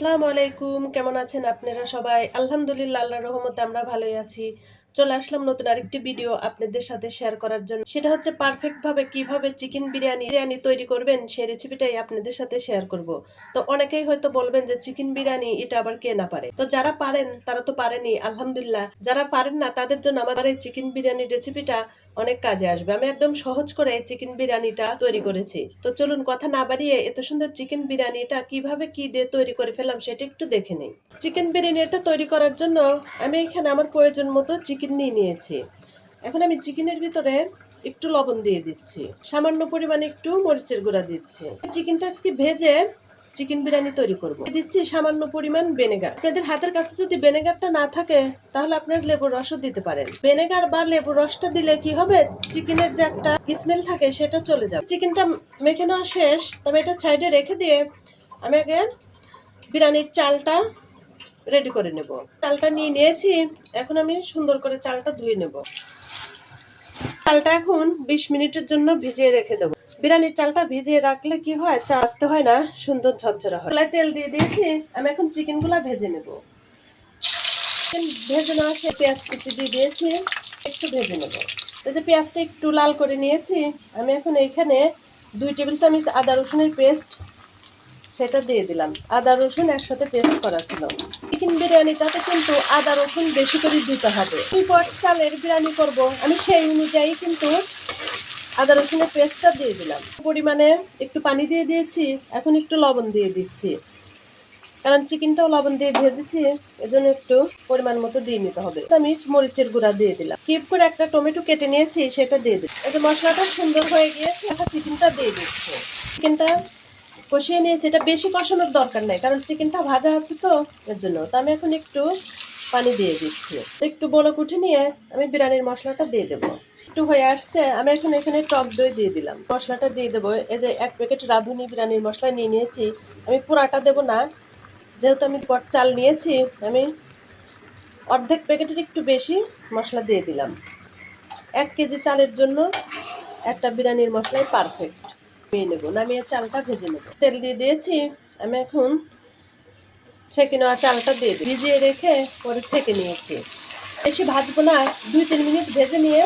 আসসালামু আলাইকুম কেমন আছেন আপনারা সবাই? আলহামদুলিল্লাহ আল্লাহর রহমতে আমরা ভালোই আছি। চলে আসলাম নতুন আরেকটি ভিডিও আপনাদের সাথে শেয়ার করার জন্য। সেটা হচ্ছে পারফেক্ট ভাবে কীভাবে চিকেন বিরিয়ানি বিরিয়ানি তৈরি করবেন সেই রেসিপিটাই আপনাদের সাথে শেয়ার করব। তো অনেকেই হয়তো বলবেন যে চিকেন বিরিয়ানি, এটা আবার কে না পারে? তো যারা পারেন, তারা তো পারেনি, আলহামদুলিল্লাহ। যারা পারেন না, তাদের জন্য আমার এই চিকেন বিরিয়ানির রেসিপিটা অনেক কাজে আসবে। আমি একদম সহজ করে চিকেন বিরিয়ানিটা তৈরি করেছি। তো চলুন কথা না বাড়িয়ে এত সুন্দর চিকেন বিরিয়ানিটা কীভাবে কি দিয়ে তৈরি করে ফেললাম সেটা একটু দেখে নিই। চিকেন বিরিয়ানিটা তৈরি করার জন্য আমি এখানে আমার প্রয়োজন মতো চিকেন নিয়ে নিয়েছি। এখন আমি চিকেনের ভিতরে একটু লবণ দিয়ে দিচ্ছি। সামান্য পরিমাণে একটু মরিচের গুঁড়া দিচ্ছি। চিকেনটা আজকে ভেজে চিকেন বিরিয়ানি তৈরি করব। দিচ্ছি সামান্য পরিমাণ ভিনেগার আপনাদের হাতের কাছে যদি ভিনেগারটা না থাকে, তাহলে আপনার লেবুর রসও দিতে পারেন। ভিনেগার বা লেবুর রসটা দিলে কি হবে? চিকেনের যে একটা স্মেল থাকে, সেটা চলে যাবে। চিকেনটা মেখে নেওয়া শেষ। তবে এটা সাইডে রেখে দিয়ে আমি আগে বিরিয়ানির চালটা রেডি করে নেব। চালটা নিয়ে নিয়েছি, এখন আমি সুন্দর করে চালটা ধুয়ে নেব। চালটা এখন বিশ মিনিটের জন্য ভিজিয়ে রেখে দেবো। বিরিয়ানির চালটা ভিজিয়ে রাখলে কি হয়, চা আসতে হয় না, সুন্দর ঝরঝরা হয়। তেল দিয়ে দিয়েছি, আমি এখন চিকেনগুলো ভেজে নেব। ভেজে নেওয়া সে পেঁয়াজ কুচি দিয়ে দিয়েছি, একটু ভেজে নেব। এই যে পেঁয়াজটা একটু লাল করে নিয়েছি, আমি এখন এইখানে দুই টেবিল চামচ আদা রসুনের পেস্ট সেটা দিয়ে দিলাম। আদা, রসুন একসাথে পেস্ট করা ছিল। চিকেন বিরিয়ানিটাতে কিন্তু আদা, রসুন বেশি করে দিতে হবে। পট চালের বিরিয়ানি করব। আমি সেই অনুযায়ী কিন্তু আদা, রসুনের পেস্টটা দিয়ে দিলাম। পরিমাণে একটু পানি দিয়ে দিয়েছি। এখন একটু লবণ দিয়ে দিচ্ছি। কারণ চিকেনটাও লবণ দিয়ে ভেজেছি। এজন্য একটু পরিমাণ মতো দিয়ে নিতে হবে। আমি মরিচের গুঁড়া দিয়ে দিলাম। কিপ করে একটা টমেটো কেটে নিয়েছি, সেটা দিয়ে দিচ্ছি যে মশলাটা সুন্দর হয়ে গিয়েছে। এখন চিকেনটা দিয়ে দিচ্ছি। চিকেনটা কষিয়ে নিয়েছি, এটা বেশি কষানোর দরকার নাই, কারণ চিকেনটা ভাজা আছে তো, এর জন্য। তো আমি এখন একটু পানি দিয়ে দিচ্ছি। একটু বলক উঠে নিয়ে আমি বিরিয়ানির মশলাটা দিয়ে দেবো। একটু হয়ে আসছে, আমি এখন এখানে টক দই দিয়ে দিলাম। মশলাটা দিয়ে দেবো, এই যে এক প্যাকেট রাঁধুনি বিরিয়ানির মশলা নিয়ে নিয়েছি। আমি পুরাটা দেবো না, যেহেতু আমি পট চাল নিয়েছি, আমি অর্ধেক প্যাকেটের একটু বেশি মশলা দিয়ে দিলাম। এক কেজি চালের জন্য একটা বিরিয়ানির মশলাই পারফেক্ট নিয়ে নেব নামিয়ে চালটা ভেজে নেব। তেল দিয়ে দিয়েছি, আমি এখন ছেঁকে নেওয়া চালটা দিয়ে দিই। ভিজিয়ে রেখে পরে ছেঁকে নিয়েছি। বেশি ভাজবো না, দুই তিন মিনিট ভেজে নিয়ে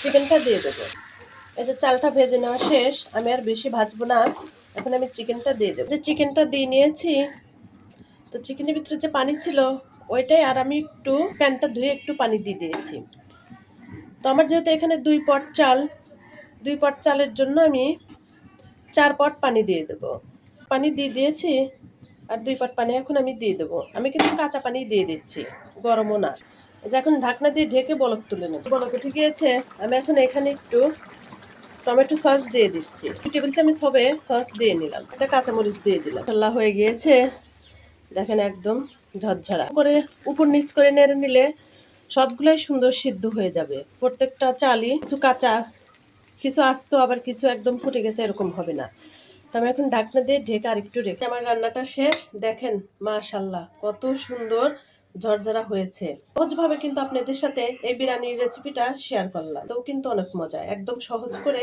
চিকেনটা দিয়ে দেবো। এই যে চালটা ভেজে নেওয়া শেষ, আমি আর বেশি ভাজবো না, এখন আমি চিকেনটা দিয়ে দেবো। যে চিকেনটা দিয়ে নিয়েছি, তো চিকেনের ভিতরে যে পানি ছিল, ওইটাই আর আমি একটু প্যানটা ধুয়ে একটু পানি দিয়ে দিয়েছি। তো আমার যেহেতু এখানে দুই পট চাল, দুই পট চালের জন্য আমি চার পট পানি দিয়ে দেবো। পানি দিয়ে দিয়েছি, আর দুই পট পানি এখন আমি দিয়ে দেবো। আমি কিন্তু কাঁচা পানি দিয়ে দিচ্ছি, গরমও না। যে এখন ঢাকনা দিয়ে ঢেকে বলক তুলে নেব। বলক উঠে গিয়েছে আমি এখন এখানে একটু টমেটো সস দিয়ে দিচ্ছি। টেবিল চামচ হবে সস দিয়ে নিলাম এটা কাঁচামরিচ দিয়ে দিলাম। আল্লাহ হয়ে গিয়েছে, দেখেন একদম ঝরঝরা। করে উপর নিচ করে নেড়ে নিলে সবগুলোই সুন্দর সিদ্ধ হয়ে যাবে। প্রত্যেকটা চালই কিছু কাঁচা কিছু আসতো, আবার কিছু একদম ফুটে গেছে, এরকম হবে না। আমি এখন ঢাকনা দিয়ে ঢেকে আর একটু রেখে আমার রান্নাটা শেষ। দেখেন, মাশাল্লাহ, কত সুন্দর ঝরঝরা হয়েছে। সহজভাবে কিন্তু আপনাদের সাথে এই বিরিয়ানির রেসিপিটা শেয়ার করলাম। তো কিন্তু অনেক মজা, একদম সহজ করে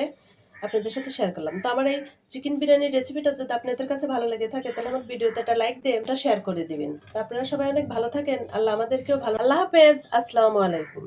আপনাদের সাথে শেয়ার করলাম। তো আমার এই চিকেন বিরিয়ানির রেসিপিটা যদি আপনাদের কাছে ভালো লেগে থাকে, তাহলে আমার ভিডিওতে একটা লাইক দিয়ে ওটা শেয়ার করে দিবেন। তো আপনারা সবাই অনেক ভালো থাকেন। আল্লাহ আমাদেরকেও ভালো আল্লাহ হাফেজ। আসসালামু আলাইকুম।